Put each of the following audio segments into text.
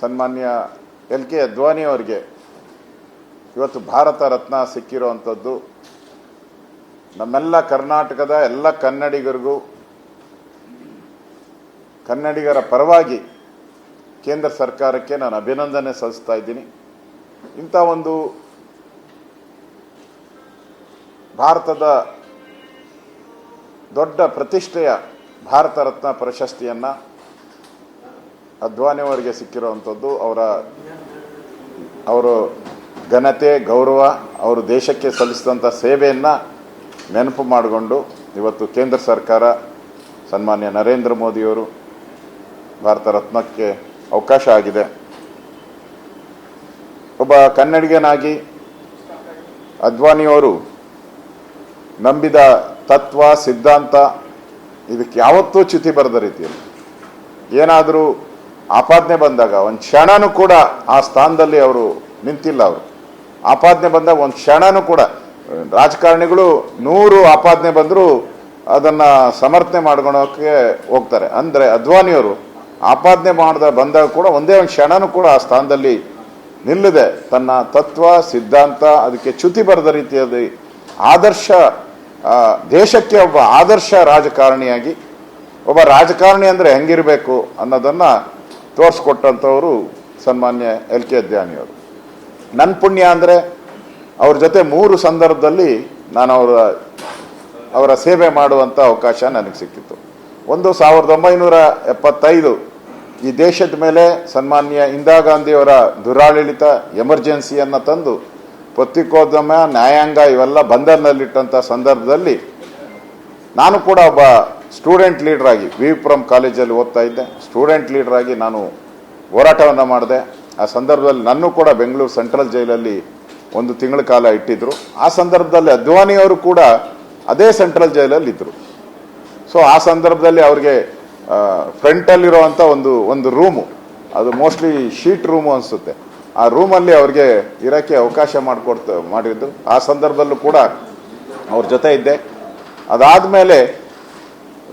ಸನ್ಮಾನ್ಯ L K Advani ಅವರಿಗೆ ಇವತ್ತು ಭಾರತ ರತ್ನ ಸಿಕ್ಕಿರುವಂಥದ್ದು ನಮ್ಮೆಲ್ಲ ಕರ್ನಾಟಕದ ಎಲ್ಲ ಕನ್ನಡಿಗರಿಗೂ, ಕನ್ನಡಿಗರ ಪರವಾಗಿ ಕೇಂದ್ರ ಸರ್ಕಾರಕ್ಕೆ ನಾನು ಅಭಿನಂದನೆ ಸಲ್ಲಿಸ್ತಾ ಇದ್ದೀನಿ. ಇಂಥ ಒಂದು ಭಾರತದ ದೊಡ್ಡ ಪ್ರತಿಷ್ಠೆಯ ಭಾರತ ರತ್ನ ಪ್ರಶಸ್ತಿಯನ್ನು ಅದ್ವಾನಿಯವರಿಗೆ ಸಿಕ್ಕಿರುವಂಥದ್ದು ಅವರ, ಅವರು ಘನತೆ, ಗೌರವ, ಅವರು ದೇಶಕ್ಕೆ ಸಲ್ಲಿಸಿದಂಥ ಸೇವೆಯನ್ನು ನೆನಪು ಮಾಡಿಕೊಂಡು ಇವತ್ತು ಕೇಂದ್ರ ಸರ್ಕಾರ, ಸನ್ಮಾನ್ಯ ನರೇಂದ್ರ ಮೋದಿಯವರು ಭಾರತ ರತ್ನಕ್ಕೆ ಅವಕಾಶ ಆಗಿದೆ. ಒಬ್ಬ ಕನ್ನಡಿಗನಾಗಿ ಅದ್ವಾನಿಯವರು ನಂಬಿದ ತತ್ವ, ಸಿದ್ಧಾಂತ, ಇದಕ್ಕೆ ಯಾವತ್ತೂ ಚ್ಯುತಿ ಬರದ ರೀತಿಯಲ್ಲಿ. ಏನಾದರೂ ಆಪಾದನೆ ಬಂದಾಗ, ಒಂದು ಕ್ಷಣನೂ ಕೂಡ ಆ ಸ್ಥಾನದಲ್ಲಿ ಅವರು ನಿಂತಿಲ್ಲ ಅವರು. ಆಪಾದನೆ ಬಂದಾಗ ಒಂದು ಕ್ಷಣನೂ ಕೂಡ, ರಾಜಕಾರಣಿಗಳು ನೂರು ಆಪಾದನೆ ಬಂದರೂ ಅದನ್ನು ಸಮರ್ಥನೆ ಮಾಡ್ಕೊಳೋಕ್ಕೆ ಹೋಗ್ತಾರೆ. ಅಂದರೆ ಅದ್ವಾನಿಯವರು ಆಪಾದನೆ ಮಾಡಿದ ಬಂದಾಗ ಕೂಡ ಒಂದೇ ಒಂದು ಕ್ಷಣನೂ ಕೂಡ ಆ ಸ್ಥಾನದಲ್ಲಿ ನಿಲ್ಲದೆ ತನ್ನ ತತ್ವ, ಸಿದ್ಧಾಂತ, ಅದಕ್ಕೆ ಚ್ಯುತಿ ಬರೆದ ರೀತಿಯಲ್ಲಿ ಆದರ್ಶ ದೇಶಕ್ಕೆ ಒಬ್ಬ ಆದರ್ಶ ರಾಜಕಾರಣಿಯಾಗಿ, ಒಬ್ಬ ರಾಜಕಾರಣಿ ಅಂದರೆ ಹೆಂಗಿರಬೇಕು ಅನ್ನೋದನ್ನು ತೋರಿಸ್ಕೊಟ್ಟಂಥವರು ಸನ್ಮಾನ್ಯ ಎಲ್ ಕೆ ಅದ್ಯಾನಿಯವರು. ನನ್ನ ಪುಣ್ಯ ಅಂದರೆ ಅವ್ರ ಜೊತೆ ಮೂರು ಸಂದರ್ಭದಲ್ಲಿ ನಾನು ಅವರ ಅವರ ಸೇವೆ ಮಾಡುವಂಥ ಅವಕಾಶ ನನಗೆ ಸಿಕ್ಕಿತ್ತು. ಒಂದು ಸಾವಿರದ ಒಂಬೈನೂರ ಎಪ್ಪತ್ತೈದು ಈ ದೇಶದ ಮೇಲೆ ಸನ್ಮಾನ್ಯ ಇಂದಿರಾ ಗಾಂಧಿಯವರ ದುರಾಡಳಿತ ಎಮರ್ಜೆನ್ಸಿಯನ್ನು ತಂದು ಪತ್ರಿಕೋದ್ಯಮ ನ್ಯಾಯಾಂಗ ಇವೆಲ್ಲ ಬಂಧನದಲ್ಲಿಟ್ಟಂಥ ಸಂದರ್ಭದಲ್ಲಿ ನಾನು ಕೂಡ ಒಬ್ಬ ಸ್ಟೂಡೆಂಟ್ ಲೀಡರ್ ಆಗಿ ವಿ ಪುರಂ ಕಾಲೇಜಲ್ಲಿ ಓದ್ತಾ ಇದ್ದೆ. ಸ್ಟೂಡೆಂಟ್ ಲೀಡರ್ ಆಗಿ ನಾನು ಹೋರಾಟವನ್ನು ಮಾಡಿದೆ. ಆ ಸಂದರ್ಭದಲ್ಲಿ ನನ್ನೂ ಕೂಡ ಬೆಂಗಳೂರು ಸೆಂಟ್ರಲ್ ಜೈಲಲ್ಲಿ ಒಂದು ತಿಂಗಳ ಕಾಲ ಇಟ್ಟಿದ್ರು. ಆ ಸಂದರ್ಭದಲ್ಲಿ ಅದ್ವಾನಿಯವರು ಕೂಡ ಅದೇ ಸೆಂಟ್ರಲ್ ಜೈಲಲ್ಲಿ ಇದ್ದರು ಸೊ ಆ ಸಂದರ್ಭದಲ್ಲಿ ಅವ್ರಿಗೆ ಫ್ರಂಟಲ್ಲಿರುವಂಥ ಒಂದು ಒಂದು ರೂಮು ಅದು ಮೋಸ್ಟ್ಲಿ ಶೀಟ್ ರೂಮು ಅನಿಸುತ್ತೆ. ಆ ರೂಮಲ್ಲಿ ಅವ್ರಿಗೆ ಇರೋಕ್ಕೆ ಅವಕಾಶ ಮಾಡಿಕೊಡ್ತ ಮಾಡಿದ್ರು ಆ ಸಂದರ್ಭದಲ್ಲೂ ಕೂಡ ಅವ್ರ ಜೊತೆ ಇದ್ದೆ. ಅದಾದಮೇಲೆ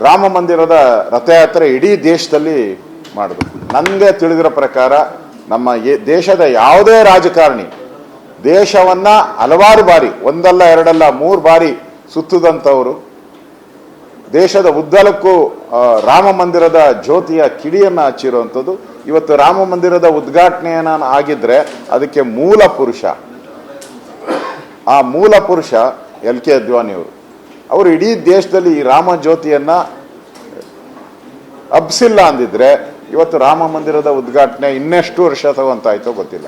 ರಾಮ ಮಂದಿರದ ರಥಯಾತ್ರೆ ಇಡೀ ದೇಶದಲ್ಲಿ ಮಾಡಿದ್ರು. ನನಗೆ ತಿಳಿದಿರೋ ಪ್ರಕಾರ ನಮ್ಮ ದೇಶದ ಯಾವುದೇ ರಾಜಕಾರಣಿ ದೇಶವನ್ನ ಹಲವಾರು ಬಾರಿ, ಒಂದಲ್ಲ, ಎರಡಲ್ಲ, ಮೂರು ಬಾರಿ ಸುತ್ತದಂಥವರು, ದೇಶದ ಉದ್ದಲಕ್ಕೂ ರಾಮ ಮಂದಿರದ ಜ್ಯೋತಿಯ ಕಿಡಿಯನ್ನ ಹಚ್ಚಿರುವಂಥದ್ದು. ಇವತ್ತು ರಾಮ ಮಂದಿರದ ಉದ್ಘಾಟನೆಯನ್ನ ಆಗಿದ್ರೆ ಅದಕ್ಕೆ ಮೂಲ ಪುರುಷ. ಆ ಮೂಲ ಪುರುಷ ಎಲ್ ಕೆ ಅದ್ವಾನಿಯವರು. ಅವರು ಇಡೀ ದೇಶದಲ್ಲಿ ಈ ರಾಮ ಜ್ಯೋತಿಯನ್ನ ಹಬ್ಸಿಲ್ಲ ಅಂದಿದ್ರೆ ಇವತ್ತು ರಾಮ ಮಂದಿರದ ಉದ್ಘಾಟನೆ ಇನ್ನೆಷ್ಟು ವರ್ಷ ತಗೊಂತಾಯ್ತೋ ಗೊತ್ತಿಲ್ಲ.